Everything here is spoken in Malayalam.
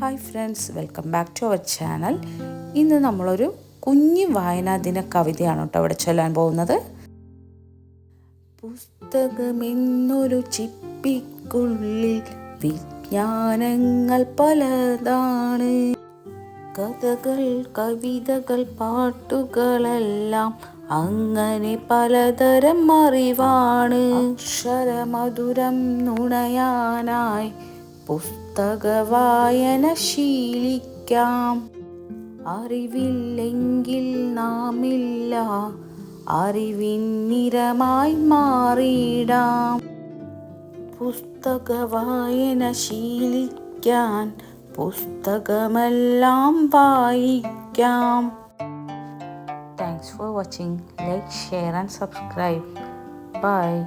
Hi friends welcome back to our channel ഇന്ന് നമ്മളൊരു കുഞ്ഞു വായനാ ദിന കവിതയാണ് കേട്ടോ ഇവിടെ ചൊല്ലാൻ പോകുന്നത്. പുസ്തകമെന്നൊരു ചിപ്പിക്കുള്ളിൽ വിജ്ഞാനങ്ങൾ പലതാണ്. കഥകൾ കവിതകൾ പാട്ടുകളെല്ലാം അങ്ങനെ പലതരം അറിവാണ്. അക്ഷരമധുരം നുണയാനായി പുസ്തക വായന ശീലിക്കാം അറിവില്ലെങ്കിൽ നാമില്ല അറിവിൻ നിറമായി മാറിയിടാം. പുസ്തക വായന ശീലിക്കാൻ പുസ്തകമെല്ലാം വായിക്കാം. Thanks for watching like share and subscribe bye